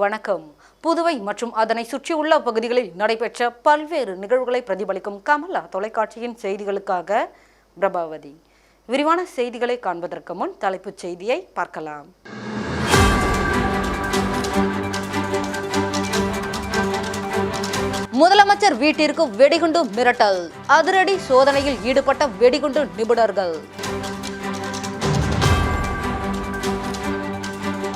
வணக்கம். புதுவை மற்றும் அதனை சுற்றியுள்ள பகுதிகளில் நடைபெற்ற பல்வேறு நிகழ்வுகளை பிரதிபலிக்கும் கமலா தொலைக்காட்சியின் செய்திகளுக்காக பிரபாவதி. விரிவான செய்திகளை காண்பதற்கு முன் தலைப்புச் செய்தியை பார்க்கலாம். முதலமைச்சர் வீட்டிற்கு வெடிகுண்டு மிரட்டல். அதிரடி சோதனையில் ஈடுபட்ட வெடிகுண்டு நிபுணர்கள்.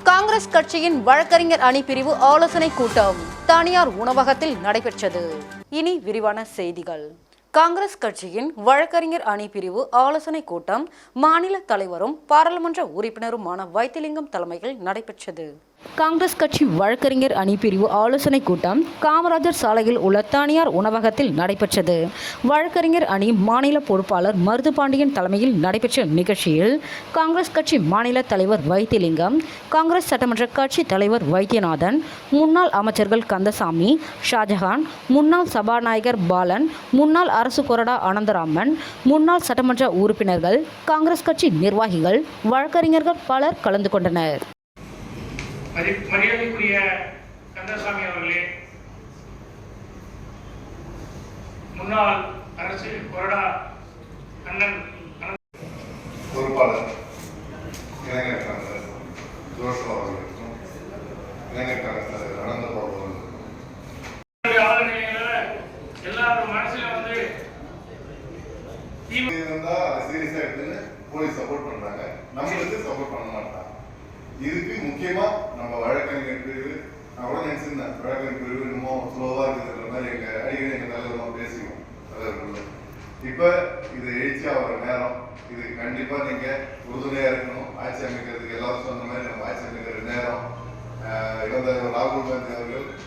காங்கிரஸ் கட்சியின் வழக்கறிஞர் அணி பிரிவு ஆலோசனை கூட்டம் தனியார் உணவகத்தில் நடைபெற்றது. இனி விரிவான செய்திகள். காங்கிரஸ் கட்சியின் வழக்கறிஞர் அணி பிரிவு ஆலோசனை கூட்டம் மாநில தலைவரும் பாராளுமன்ற உறுப்பினருமான வைத்திலிங்கம் தலைமையில் நடைபெற்றது. காங்கிரஸ் கட்சி வழக்கறிஞர் அணி பிரிவு ஆலோசனை கூட்டம் காமராஜர் சாலையில் உள்ள தனியார் உணவகத்தில் நடைபெற்றது. வழக்கறிஞர் அணி மாநில பொறுப்பாளர் மருதுபாண்டியன் தலைமையில் நடைபெற்ற நிகழ்ச்சியில் காங்கிரஸ் கட்சி மாநில தலைவர் வைத்திலிங்கம் காங்கிரஸ் சட்டமன்ற கட்சி தலைவர் வைத்தியநாதன் முன்னாள் அமைச்சர்கள் கந்தசாமி ஷாஜஹான் முன்னாள் சபாநாயகர் பாலன் முன்னாள் அரசு கொறடா அனந்தராமன் முன்னாள் சட்டமன்ற உறுப்பினர்கள் காங்கிரஸ் கட்சி நிர்வாகிகள் வழக்கறிஞர்கள் பலர் கலந்து கொண்டனர். மதி மரியாதைக்குரிய கந்தசாமி அவர்களே முன்னாள் அரசு கொறடா அண்ணன்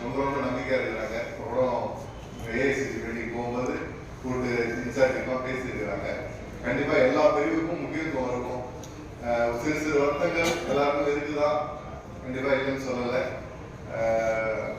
ரொம்ப ரொம்ப நம்பிக்கையா இருக்கிறாங்க அப்புறம் ஏஐசிசி மீட்டிங் போகும்போது கூட்டு இன்சார்ஜெல்லாம் பேசியிருக்கிறாங்க. கண்டிப்பா எல்லா பிரிவுக்கும் முக்கியத்துவம் இருக்கும். ஆஹ் சிறு சிறு வருத்தங்கள் எல்லாருக்கும் இருக்குதான் கண்டிப்பா இல்லைன்னு சொல்லலை. ஆஹ்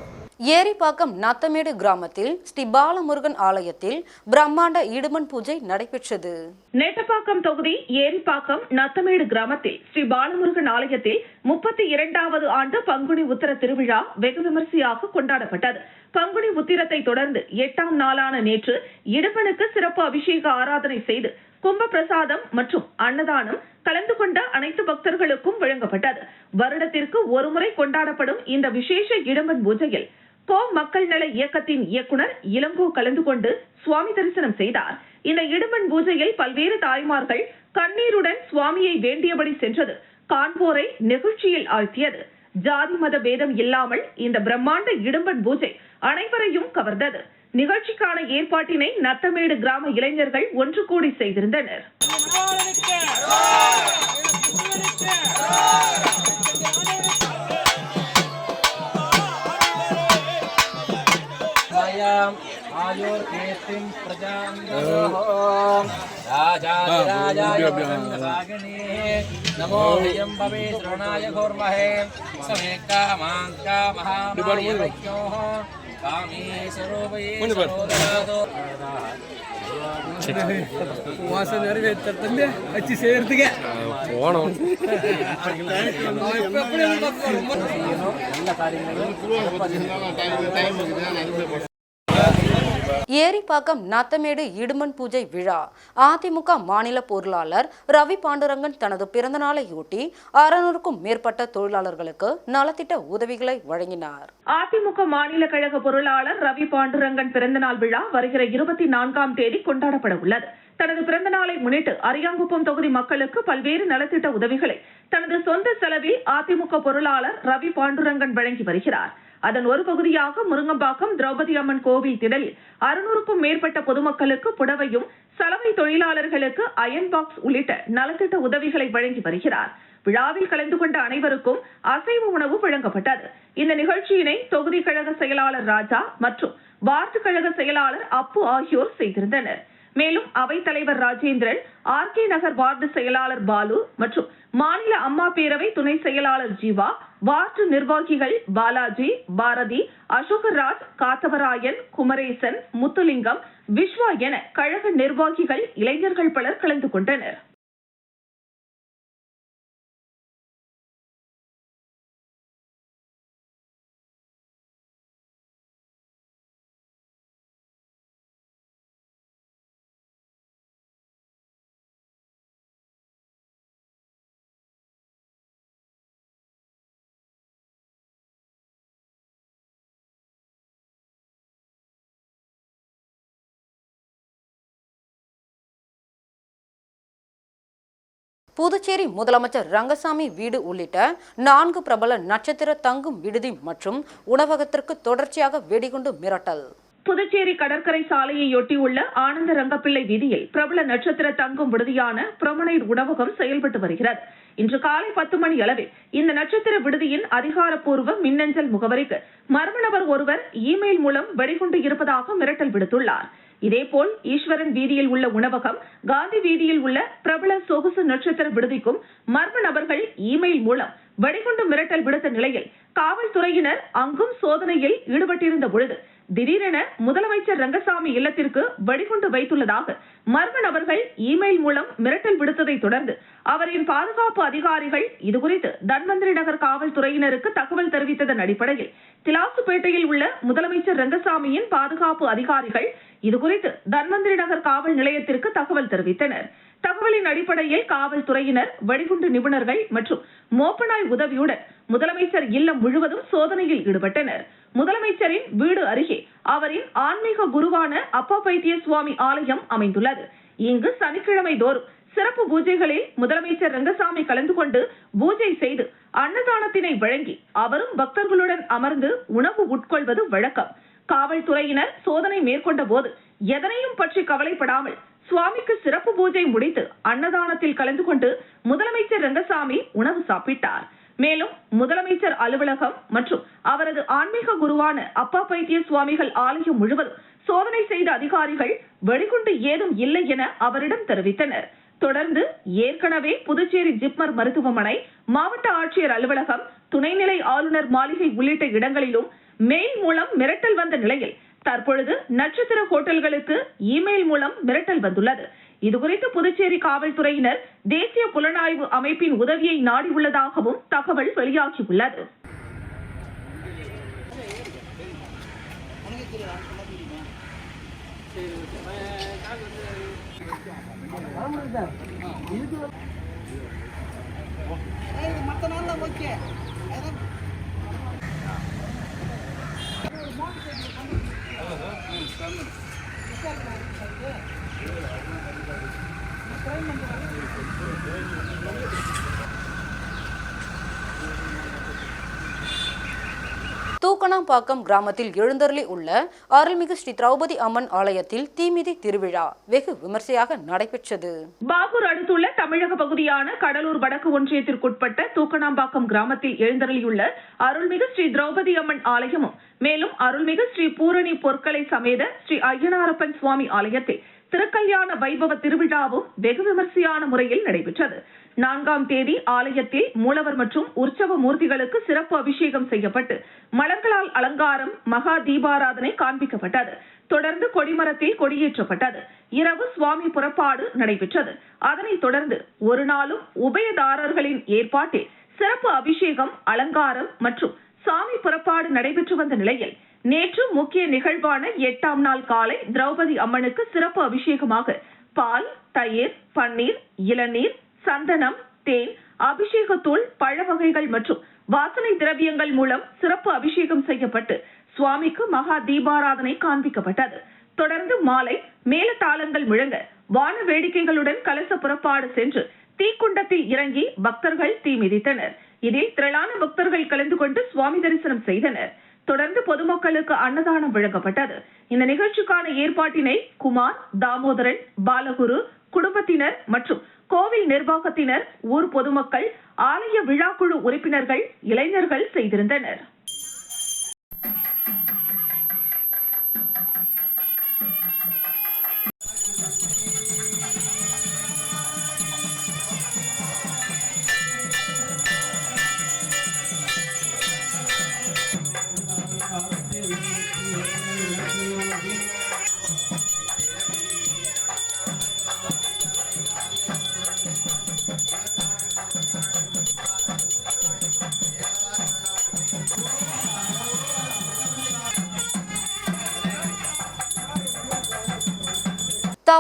ஏரிப்பாக்கம் நத்தமேடு கிராமத்தில் ஸ்ரீ பாலமுருகன் ஆலயத்தில் பிரம்மாண்ட இடுமன் பூஜை நடைபெற்றது. நெட்டப்பாக்கம் தொகுதி ஏரிப்பாக்கம் நத்தமேடு கிராமத்தில் ஸ்ரீ பாலமுருகன் ஆலயத்தில் முப்பத்தி இரண்டாவது ஆண்டு பங்குனி உத்தர திருவிழா வெகு விமரிசையாக கொண்டாடப்பட்டது. பங்குனி உத்திரத்தை தொடர்ந்து எட்டாம் நாளான நேற்று இடுமனுக்கு சிறப்பு அபிஷேக ஆராதனை செய்து கும்ப பிரசாதம் மற்றும் அன்னதானம் கலந்து கொண்ட அனைத்து பக்தர்களுக்கும் வழங்கப்பட்டது. வருடத்திற்கு ஒருமுறை கொண்டாடப்படும் இந்த விசேஷ இடுமன் பூஜையில் கோ மக்கள் நல இயக்கத்தின் இயக்குனர் இளங்கோ கலந்து கொண்டு சுவாமி தரிசனம் செய்தார். இந்த இடுமன் பூஜையில் பல்வேறு தாய்மார்கள் கண்ணீருடன் சுவாமியை வேண்டியபடி சென்றது. காண்போரை நெகிழ்ச்சியில் ஆழ்த்தியது. ஜாதி மத பேதம் இல்லாமல் இந்த பிரம்மாண்ட இடும்பன் பூஜை அனைவரையும் கவர்ந்தது. நிகழ்ச்சிக்கான ஏற்பாட்டினை நத்தமேடு கிராம இளைஞர்கள் ஒன்று கூடி செய்திருந்தனர். Thank you. आयोर्कीर्तिं प्रजां राजाधिराजाय भगने नमो भयं भवे श्रवणाय घोर्महे समे कामान् कामहामायवैज्ञोः कामे स्वरूपये सरोदरादो மாசம் நிறைவேற்ற தம்பி வச்சு செய்யறதுக்கு போனோம் ஏரிப்பாக்கம் நத்தமேடு இடுமன் பூஜை விழா. அதிமுக மாநில பொருளாளர் ரவி பாண்டுரங்கன் தனது பிறந்தநாளையொட்டி அறுநூறுக்கும் மேற்பட்ட தொழிலாளர்களுக்கு நலத்திட்ட உதவிகளை வழங்கினார். அதிமுக மாநில கழக பொருளாளர் ரவி பாண்டுரங்கன் பிறந்தநாள் விழா வருகிற இருபத்தி நான்காம் தேதி கொண்டாடப்பட உள்ளது. தனது பிறந்தநாளை முன்னிட்டு அரியாங்குப்பம் தொகுதி மக்களுக்கு பல்வேறு நலத்திட்ட உதவிகளை தனது சொந்த செலவில் அதிமுக பொருளாளர் ரவி பாண்டுரங்கன் வழங்கி வருகிறார். அதன் ஒரு பகுதியாக முருங்கம்பாக்கம் திரௌபதி அம்மன் கோவில் திடலில் அறுநூறுக்கும் மேற்பட்ட பொதுமக்களுக்கு புடவையும் சலவை தொழிலாளர்களுக்கு அயன் பாக்ஸ் உள்ளிட்ட நலத்திட்ட உதவிகளை வழங்கி வருகிறார். விழாவில் கலந்து கொண்ட அனைவருக்கும் அசைவ உணவு வழங்கப்பட்டது. இந்த நிகழ்ச்சியினை தொகுதி கழக செயலாளர் ராஜா மற்றும் வார்டு கழக செயலாளர் அப்பு ஆகியோர் செய்திருந்தனர். மேலும் அவைத்தலைவர் Rajendran R K Nagar ward செயலாளர் பாலு மற்றும் மாநில அம்மா பேரவை துணை செயலாளர் ஜீவா வார்டு நிர்வாகிகள் பாலாஜி பாரதி அசோகராஜ் காத்தவராயன் குமரேசன் முத்துலிங்கம் விஸ்வா என கழக நிர்வாகிகள் இளைஞர்கள் பலர் கலந்து கொண்டனர். புதுச்சேரி முதலமைச்சர் ரங்கசாமி வீடு உள்ளிட்ட நான்கு பிரபல நட்சத்திர தங்கும் விடுதி மற்றும் உணவகத்திற்கு தொடர்ச்சியாக வெடிகுண்டு மிரட்டல். புதுச்சேரி கடற்கரை சாலையையொட்டியுள்ள ஆனந்த ரங்கப்பிள்ளை வீதியில் பிரபல நட்சத்திர தங்கும் விடுதியான புரமனைட் உணவகம் செயல்பட்டு வருகிறது. இன்று காலை பத்து மணி அளவில் இந்த நட்சத்திர விடுதியின் அதிகாரப்பூர்வ மின்னஞ்சல் முகவரிக்கு மர்ம நபர் ஒருவர் இமெயில் மூலம் வெடிகுண்டு இருப்பதாக மிரட்டல் விடுத்துள்ளார். இதேபோல் ஈஸ்வரன் வீதியில் உள்ள உணவகம் காந்தி வீதியில் உள்ள பிரபல சொகுசு நட்சத்திர விடுதிக்கும் மர்ம நபர்கள் இமெயில் மூலம் வெடிகுண்டு மிரட்டல் விடுத்த நிலையில் காவல்துறையினர் அங்கும் சோதனையில் ஈடுபட்டிருந்த பொழுது திடீரென முதலமைச்சர் ரங்கசாமி இல்லத்திற்கு வெடிகுண்டு வைத்துள்ளதாக மர்ம நபர்கள் இமெயில் மூலம் மிரட்டல் விடுத்ததை தொடர்ந்து அவரின் பாதுகாப்பு அதிகாரிகள் இதுகுறித்து தன்வந்திரி நகர் காவல்துறையினருக்கு தகவல் தெரிவித்ததன் அடிப்படையில் திலாசுப்பேட்டையில் உள்ள முதலமைச்சர் ரங்கசாமியின் பாதுகாப்பு அதிகாரிகள் இதுகுறித்து தன்வந்திரி நகர் காவல் நிலையத்திற்கு தகவல் தெரிவித்தனர். தகவலின் அடிப்படையில் காவல்துறையினர் வெடிகுண்டு நிபுணர்கள் மற்றும் மோப்பனாய் உதவியுடன் முதலமைச்சர் இல்லம் முழுவதும் சோதனையில் ஈடுபட்டனர். முதலமைச்சரின் வீடு அருகே அவரின் ஆன்மீக குருவான அப்பா பைத்திய சுவாமி ஆலயம் அமைந்துள்ளது. இங்கு சனிக்கிழமை தோறும் சிறப்பு பூஜைகளில் முதலமைச்சர் ரங்கசாமி கலந்து கொண்டு பூஜை செய்து அன்னதானத்தினை வழங்கி அவரும் பக்தர்களுடன் அமர்ந்து உணவு உட்கொள்வது வழக்கம். காவல்துறையினர் சோதனை மேற்கொண்ட போது எதனையும் பற்றி கவலைப்படாமல் சுவாமிக்கு சிறப்பு பூஜை முடித்து அன்னதானத்தில் கலந்து கொண்டு முதலமைச்சர் ரங்கசாமி உணவு சாப்பிட்டார். மேலும் முதலமைச்சர் அலுவலகம் மற்றும் அவரது ஆன்மீக குருவான அப்பா பைத்திய சுவாமிகள் ஆலயம் முழுவதும் சோதனை செய்த அதிகாரிகள் வெடிகுண்டு ஏதும் இல்லை என அவரிடம் தெரிவித்தனர். தொடர்ந்து ஏற்கனவே புதுச்சேரி ஜிப்மர் மருத்துவமனை மாவட்ட ஆட்சியர் அலுவலகம் துணைநிலை ஆளுநர் மாளிகை உள்ளிட்ட இடங்களிலும் மெயில் மூலம் மிரட்டல் வந்த நிலையில் தற்பொழுது நட்சத்திர ஹோட்டல்களுக்கு இமெயில் மூலம் மிரட்டல் வந்துள்ளது. இதுகுறித்து புதுச்சேரி காவல்துறையினர் தேசிய புலனாய்வு அமைப்பின் உதவியை நாடியுள்ளதாகவும் தகவல் வெளியாகியுள்ளது. Thank you. தூக்கணாம்பாக்கம் கிராமத்தில் எழுந்தருளி உள்ள அருள்மிகு ஸ்ரீ திரௌபதி அம்மன் ஆலயத்தில் தீமிதி திருவிழா வெகு விமர்சையாக நடைபெற்றது. பாகூர் அடுத்துள்ள தமிழக பகுதியான கடலூர் வடக்கு ஒன்றியத்திற்குட்பட்ட தூக்கணாம்பாக்கம் கிராமத்தில் எழுந்தருளியுள்ள அருள்மிகு ஸ்ரீ திரௌபதி அம்மன் ஆலயமும் மேலும் அருள்மிகு ஸ்ரீ பூரணி பொற்களை சமேத ஸ்ரீ ஐயனாரப்பன் சுவாமி ஆலயத்தில் திருக்கல்யாண வைபவ திருவிழாவும் வெகு விமர்சையான முறையில் நடைபெற்றது. நான்காம் தேதி ஆலயத்தில் மூலவர் மற்றும் உற்சவ மூர்த்திகளுக்கு சிறப்பு அபிஷேகம் செய்யப்பட்டு மலர்களால் அலங்காரம் மகா தீபாராதனை காண்பிக்கப்பட்டது. தொடர்ந்து கொடிமரத்தில் கொடியேற்றப்பட்டது. இரவு சுவாமி புறப்பாடு நடைபெற்றது. அதனைத் தொடர்ந்து ஒரு நாளும் உபயதாரர்களின் ஏற்பாட்டில் சிறப்பு அபிஷேகம் அலங்காரம் மற்றும் சாமி புறப்பாடு நடைபெற்று வந்த நிலையில் நேற்று முக்கிய நிகழ்வான எட்டாம் நாள் காலை திரௌபதி அம்மனுக்கு சிறப்பு அபிஷேகமாக பால் தயிர் பன்னீர் இளநீர் சந்தனம் தேன் அபிஷேகத்தூள் பழ வகைகள் மற்றும் வாசனை திரவியங்கள் மூலம் சிறப்பு அபிஷேகம் செய்யப்பட்டு சுவாமிக்கு மகா தீபாராதனை காண்பிக்கப்பட்டது. தொடர்ந்து மாலை மேலதாளங்கள் முழங்க வான வேடிக்கைகளுடன் கலச புறப்பாடு சென்று தீக்குண்டத்தில் இறங்கி பக்தர்கள் தீ மிதித்தனர். இதில் திரளான பக்தர்கள் கலந்து கொண்டு சுவாமி தரிசனம் செய்தனர். தொடர்ந்து பொதுமக்களுக்கு அன்னதானம் வழங்கப்பட்டது. இந்த நிகழ்ச்சிக்கான ஏற்பாட்டினை குமார் தாமோதரன் பாலகுரு குடும்பத்தினர் மற்றும் கோவில் நிர்வாகத்தினர் ஊர் பொதுமக்கள் ஆலய விழாக்குழு உறுப்பினர்கள் இளைஞர்கள் செய்திருந்தனர்.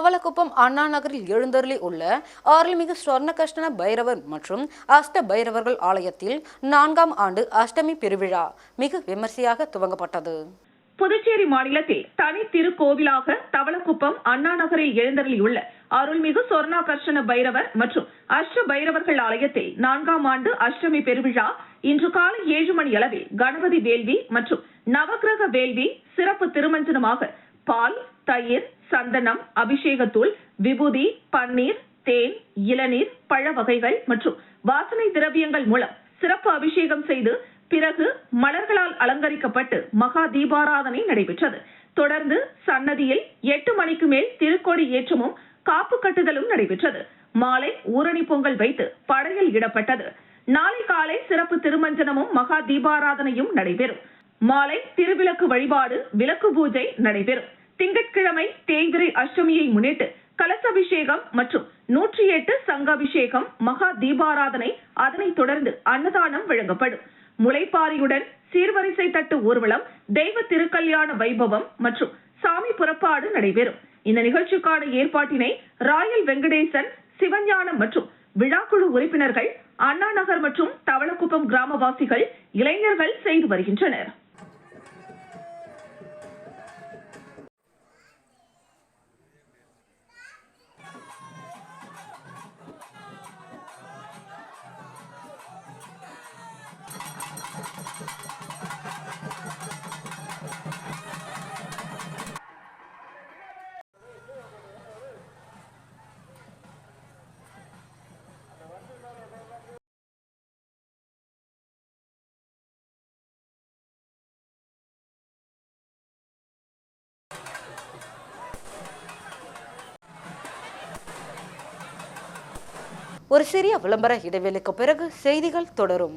தவளக்குப்பம் அண்ணா நகரில் எழுந்தருளி உள்ள அருள்மிகு ஸ்வர்ணகிருஷ்ண பைரவர் மற்றும் அஷ்ட பைரவர்கள் ஆலயத்தில் நான்காம் ஆண்டு அஷ்டமி பெருவிழா மிக விமர்சையாக துவங்கப்பட்டது. புதுச்சேரி மாநிலத்தில் தனி திருக்கோவிலாக தவளக்குப்பம் அண்ணா நகரில் எழுந்தருளியுள்ள அருள்மிகு சொர்ணாகர்ஷண பைரவர் மற்றும் அஷ்ட பைரவர்கள் ஆலயத்தில் நான்காம் ஆண்டு அஷ்டமி பெருவிழா இன்று காலை ஏழு மணி அளவில் கணபதி வேள்வி மற்றும் நவக்கிரக வேள்வி சிறப்பு திருமஞ்சனமாக பால் தயிர் சந்தனம் அபிஷேகத்தூள் விபூதி பன்னீர் தேன் இளநீர் பழ வகைகள் மற்றும் வாசனை திரவியங்கள் மூலம் சிறப்பு அபிஷேகம் செய்து பிறகு மலர்களால் அலங்கரிக்கப்பட்டு மகா தீபாராதனை நடைபெற்றது. தொடர்ந்து சன்னதியில் எட்டு மணிக்கு மேல் திருக்கொடி ஏற்றமும் காப்பு கட்டுதலும் நடைபெற்றது. மாலை ஊரணி பொங்கல் வைத்து படையல் இடப்பட்டது. நாளை காலை சிறப்பு திருமஞ்சனமும் மகா தீபாராதனையும் நடைபெறும். மாலை திருவிளக்கு வழிபாடு விளக்கு பூஜை நடைபெறும். திங்கட்கிழமை தேய்பிரை அஷ்டமியை முன்னிட்டு கலசபிஷேகம் மற்றும் நூற்றி எட்டு சங்காபிஷேகம் மகா தீபாராதனை அதனைத் தொடர்ந்து அன்னதானம் வழங்கப்படும். முளைப்பாரியுடன் சீர்வரிசை தட்டு ஊர்வலம் தெய்வ திருக்கல்யாண வைபவம் மற்றும் சாமி புறப்பாடு நடைபெறும். இந்த நிகழ்ச்சிக்கான ஏற்பாட்டினை ராயல் வெங்கடேசன் சிவஞானம் மற்றும் விழாக்குழு உறுப்பினர்கள் அண்ணா நகர் மற்றும் தவளக்குப்பம் கிராமவாசிகள் இளைஞர்கள் செய்து வருகின்றனர். ஒரு சிறிய விளம்பர இடைவெளிக்கு பிறகு செய்திகள் தொடரும்.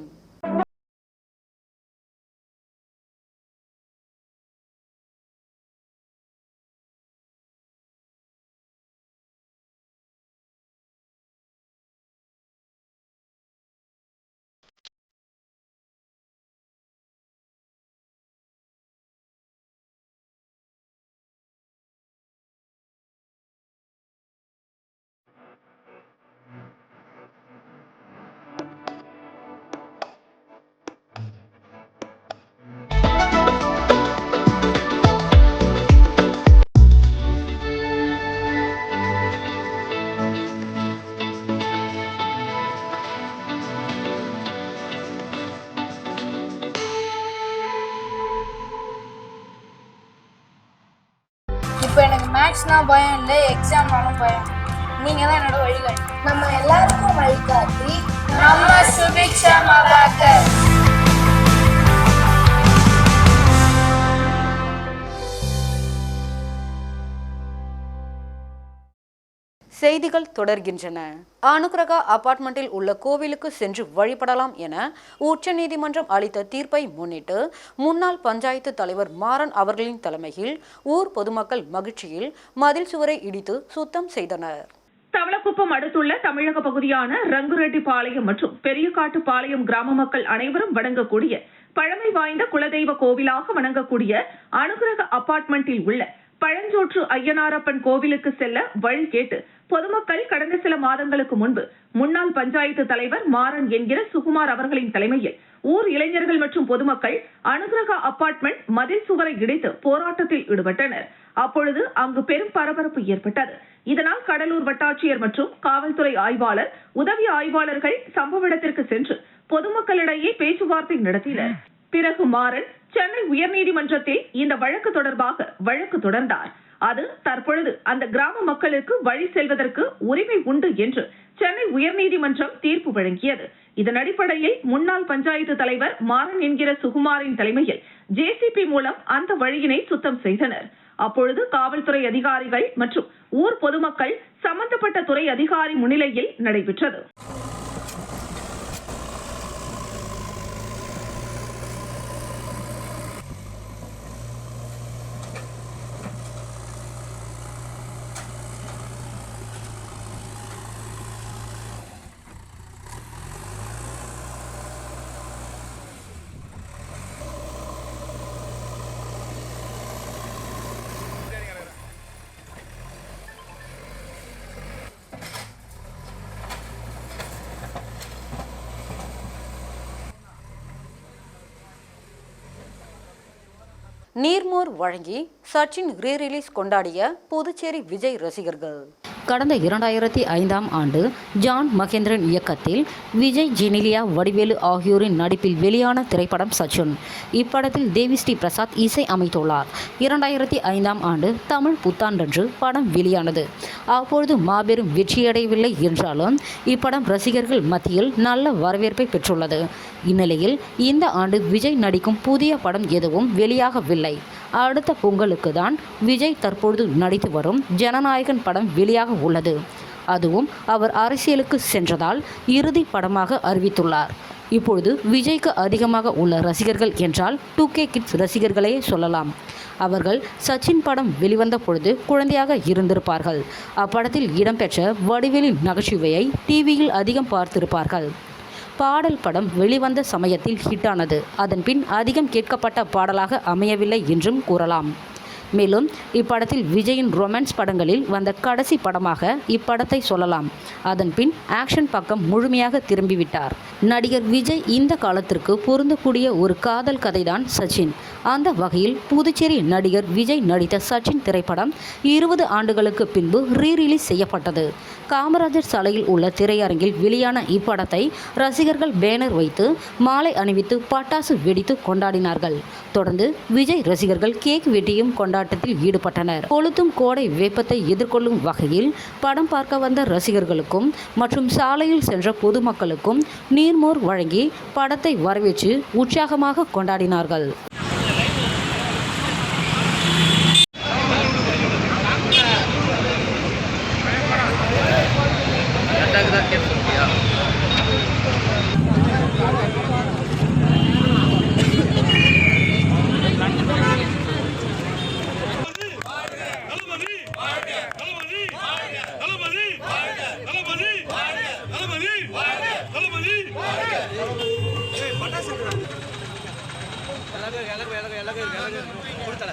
தான் பயம் இல்லை எக்ஸாம்னாலும் பயம். நீங்கள் தான் என்னோட வழிகாட்டி. நம்ம எல்லாருக்கும் வழிகாட்டி. நம்ம சுபிக்ஷா செய்திகள் தொடர்கின்றன. அனுகிரகா அபார்ட்மெண்டில் உள்ள கோவிலுக்கு சென்று வழிபடலாம் என உச்சநீதிமன்றம் அளித்த தீர்ப்பை முன்னிட்டு முன்னாள் பஞ்சாயத்து தலைவர் மாறன் அவர்களின் தலைமையில் ஊர் பொதுமக்கள் மகிழ்ச்சியில் மதில் சுவரை இடித்து சுத்தம் செய்தனர். தவளக்குப்பம் அடுத்துள்ள தமிழக பகுதியான ரங்குரெட்டிப்பாளையம் மற்றும் பெரியகாட்டுப்பாளையம் கிராம மக்கள் அனைவரும் வணங்கக்கூடிய பழமை வாய்ந்த குலதெய்வ கோவிலாக வணங்கக்கூடிய அனுகிரக அபார்ட்மெண்டில் உள்ள பழஞ்சோற்று ஐயனாரப்பன் கோவிலுக்கு செல்ல வழி கேட்டு பொதுமக்கள் கடந்த சில மாதங்களுக்கு முன்பு முன்னாள் பஞ்சாயத்து தலைவர் மாறன் என்கிற சுகுமார் அவர்களின் தலைமையில் ஊர் இளைஞர்கள் மற்றும் பொதுமக்கள் அனுகிரக அபார்ட்மெண்ட் மதில் சுவரை இடித்து போராட்டத்தில் ஈடுபட்டனர். அப்பொழுது அங்கு பெரும் பரபரப்பு ஏற்பட்டது. இதனால் கடலூர் வட்டாட்சியர் மற்றும் காவல்துறை ஆய்வாளர் உதவி ஆய்வாளர்கள் சம்பவ இடத்திற்கு சென்று பொதுமக்களிடையே பேச்சுவார்த்தை நடத்தினர். பிறகு மாறன் சென்னை உயர்நீதிமன்றத்தில் இந்த வழக்கு தொடர்பாக வழக்கு தொடர்ந்தார். அது தற்பொழுது அந்த கிராம மக்களுக்கு வழி செல்வதற்கு உரிமை உண்டு என்று சென்னை உயர்நீதிமன்றம் தீர்ப்பு வழங்கியது. இதன் அடிப்படையில் முன்னாள் பஞ்சாயத்து தலைவர் மாறன் என்கிற சுகுமாரின் தலைமையில் ஜேசிபி மூலம் அந்த வழியினை சுத்தம் செய்தனர். அப்பொழுது காவல்துறை அதிகாரிகள் மற்றும் ஊர் பொதுமக்கள் சம்பந்தப்பட்ட துறை அதிகாரி முன்னிலையில் நடைபெற்றது. நீர்மோர் வழங்கி சச்சின் ரீ ரிலீஸ் கொண்டாடிய புதுச்சேரி விஜய் ரசிகர்கள். கடந்த இரண்டாயிரத்தி ஐந்தாம் ஆண்டு ஜான் மகேந்திரன் இயக்கத்தில் விஜய் ஜெனிலியா வடிவேலு ஆகியோரின் நடிப்பில் வெளியான திரைப்படம் சச்சுன். இப்படத்தில் தேவிஸ்ரீ பிரசாத் இசை அமைத்துள்ளார். இரண்டாயிரத்தி ஐந்தாம் ஆண்டு தமிழ் புத்தாண்டன்று படம் வெளியானது. அப்பொழுது மாபெரும் வெற்றியடையவில்லை என்றாலும் இப்படம் ரசிகர்கள் மத்தியில் நல்ல வரவேற்பை பெற்றுள்ளது. இந்நிலையில் இந்த ஆண்டு விஜய் நடிக்கும் புதிய படம் எதுவும் வெளியாகவில்லை. அடுத்த பொங்கலுக்கு தான் விஜய் தற்பொழுது நடித்து வரும் ஜனநாயகன் படம் வெளியாக உள்ளது. அதுவும் அவர் அரசியலுக்கு சென்றதால் இறுதி படமாக அறிவித்துள்ளார். இப்பொழுது விஜய்க்கு அதிகமாக உள்ள ரசிகர்கள் என்றால் டூ கே கிட்ஸ் ரசிகர்களே சொல்லலாம். அவர்கள் சச்சின் படம் வெளிவந்த பொழுது குழந்தையாக இருந்திருப்பார்கள். அப்படத்தில் இடம்பெற்ற வடிவேலின் நகைச்சுவையை டிவியில் அதிகம் பார்த்திருப்பார்கள். பாடல் படம் வெளிவந்த சமயத்தில் ஹிட்டானது அதன் பின் அதிகம் கேட்கப்பட்ட பாடலாக அமையவில்லை என்றும் கூறலாம். மேலும் இப்படத்தில் விஜயின் ரொமான்ஸ் படங்களில் வந்த கடைசி படமாக இப்படத்தை சொல்லலாம். அதன் பின் ஆக்ஷன் பக்கம் முழுமையாக திரும்பிவிட்டார். நடிகர் விஜய் இந்த காலத்திற்கு பொருந்தக்கூடிய ஒரு காதல் கதைதான் சச்சின். அந்த வகையில் புதுச்சேரி நடிகர் விஜய் நடித்த சச்சின் திரைப்படம் இருபது ஆண்டுகளுக்கு பின்பு ரீ ரிலீஸ் செய்யப்பட்டது. காமராஜர் சாலையில் உள்ள திரையரங்கில் வெளியான இப்படத்தை ரசிகர்கள் பேனர் வைத்து மாலை அணிவித்து பட்டாசு வெடித்து கொண்டாடினார்கள். தொடர்ந்து விஜய் ரசிகர்கள் கேக் வெட்டியும் கொண்டாட்டத்தில் ஈடுபட்டனர். கொளுத்தும் கோடை வெப்பத்தை எதிர்கொள்ளும் வகையில் படம் பார்க்க வந்த ரசிகர்களுக்கும் மற்றும் சாலையில் சென்ற பொதுமக்களுக்கும் நீர்மோர் வழங்கி படத்தை வரவேற்று உற்சாகமாக கொண்டாடினார்கள். எல்லாமே எல்லாமே இருக்கு. எல்லாமே இருக்கு. கொடுத்தல.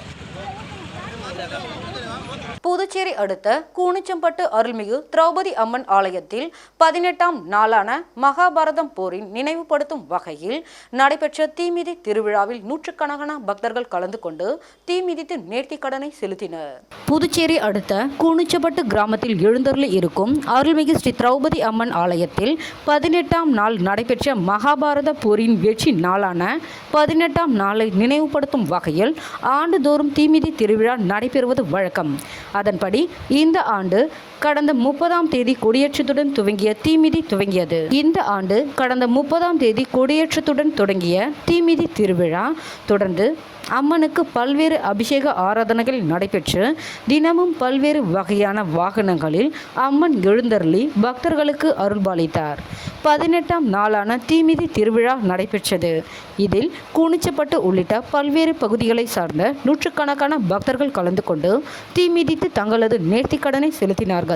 புதுச்சேரி அடுத்த கூனிச்சம்பட்டு அருள்மிகு திரௌபதி அம்மன் ஆலயத்தில் பதினெட்டாம் நாளான மகாபாரதம் போரின் நினைவுபடுத்தும் வகையில் நடைபெற்ற தீமிதி திருவிழாவில் நூற்றுக்கணக்கான பக்தர்கள் கலந்து கொண்டு தீமிதித்து நேர்த்திக்கடனை செலுத்தினர். புதுச்சேரி அடுத்த கூனிச்சம்பட்டு கிராமத்தில் எழுந்தருளி இருக்கும் அருள்மிகு ஸ்ரீ திரௌபதி அம்மன் ஆலயத்தில் பதினெட்டாம் நாள் நடைபெற்ற மகாபாரத போரின் வெற்றி நாளான பதினெட்டாம் நாளை நினைவுபடுத்தும் வகையில் ஆண்டுதோறும் தீமிதி திருவிழா நடைபெறுவது வழக்கம். அதன்படி இந்த ஆண்டு கடந்த முப்பதாம் தேதி கொடியேற்றத்துடன் துவங்கிய தீமிதி துவங்கியது. இந்த ஆண்டு கடந்த முப்பதாம் தேதி கொடியேற்றத்துடன் தொடங்கிய தீமிதி திருவிழா தொடர்ந்து அம்மனுக்கு பல்வேறு அபிஷேக ஆராதனைகள் நடைபெற்று தினமும் பல்வேறு வகையான வாகனங்களில் அம்மன் எழுந்தருளி பக்தர்களுக்கு அருள்பாலித்தார். பதினெட்டாம் நாளான தீமிதி திருவிழா நடைபெற்றது. இதில் கூனிச்சப்பட்டு உள்ளிட்ட பல்வேறு பகுதிகளை சார்ந்த நூற்றுக்கணக்கான பக்தர்கள் கலந்து கொண்டு தீமிதித்து தங்களது நேர்த்திக்கடனை செலுத்தினார்கள்.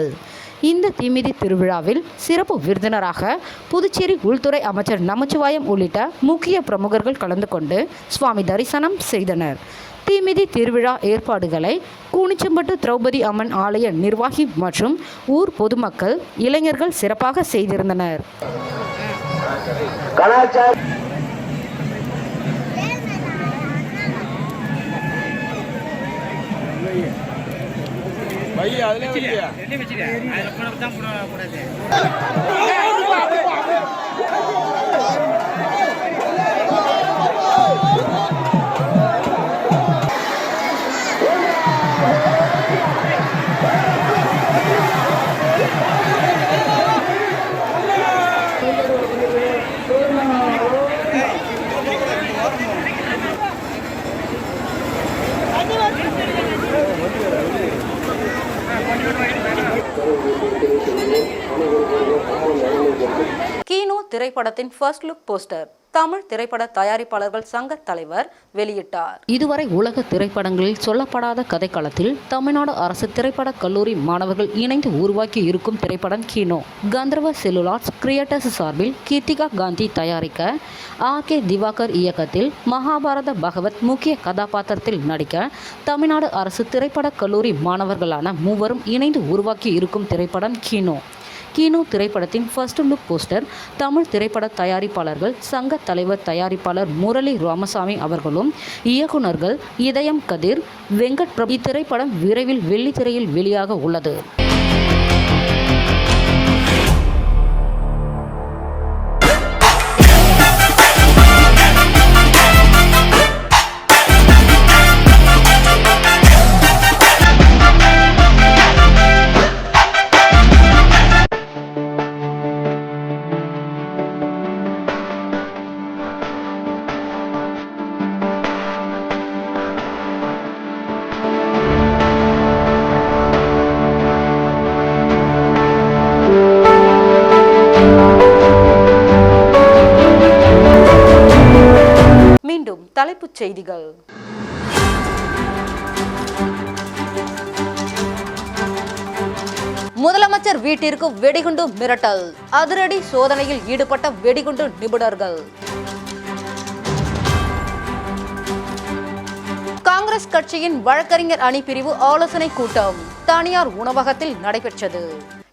இந்த தீமிதி திருவிழாவில் சிறப்பு விருந்தினராக புதுச்சேரி உள்துறை அமைச்சர் நமச்சிவாயம் உள்ளிட்ட முக்கிய பிரமுகர்கள் கலந்து கொண்டு சுவாமி தரிசனம் செய்தனர். தீமிதி திருவிழா ஏற்பாடுகளை கூனிச்சம்பட்டு திரௌபதி அம்மன் ஆலய நிர்வாகி மற்றும் ஊர் பொதுமக்கள் இளைஞர்கள் சிறப்பாக செய்திருந்தனர். பைய அதுலயே வைக்கியா கீனோ திரைப்படத்தின் ஃபர்ஸ்ட் லுக் போஸ்டர் தமிழ் திரைப்பட தயாரிப்பாளர்கள் சங்க தலைவர் வெளியிட்டார். இதுவரை உலக திரைப்படங்களில் சொல்லப்படாத கதைக்களத்தில் தமிழ்நாடு அரசு திரைப்பட கல்லூரி மாணவர்கள் இணைந்து உருவாக்கி இருக்கும் திரைப்படம் கீனோ கந்தர்வ செல்லுலார்ட்ஸ் கிரியேட்டர்ஸ் சார்பில் கீர்த்திகா காந்தி தயாரிக்க ஆ கே திவாகர் இயக்கத்தில் மகாபாரத பகவத் முக்கிய கதாபாத்திரத்தில் நடிக்க தமிழ்நாடு அரசு திரைப்பட கல்லூரி மாணவர்களான மூவரும் இணைந்து உருவாக்கி இருக்கும் திரைப்படம் கீனோ கீனு திரைப்படத்தின் ஃபர்ஸ்ட் லுக் போஸ்டர் தமிழ் திரைப்பட தயாரிப்பாளர்கள் சங்க தலைவர் தயாரிப்பாளர் முரளி ராமசாமி அவர்களும் இயக்குனர்கள் இதயம் கதிர் வெங்கட் பிரபு இத்திரைப்படம் விரைவில் வெள்ளித்திரையில் வெளியாக உள்ளது. மீண்டும் தலைப்புச் செய்திகள். முதலமைச்சர் வீட்டிற்கு வெடிகுண்டு மிரட்டல். அதிரடி சோதனையில் ஈடுபட்ட வெடிகுண்டு நிபுணர்கள். காங்கிரஸ் கட்சியின் வழக்கறிஞர் அணி பிரிவு ஆலோசனை கூட்டம் தனியார் உணவகத்தில் நடைபெற்றது.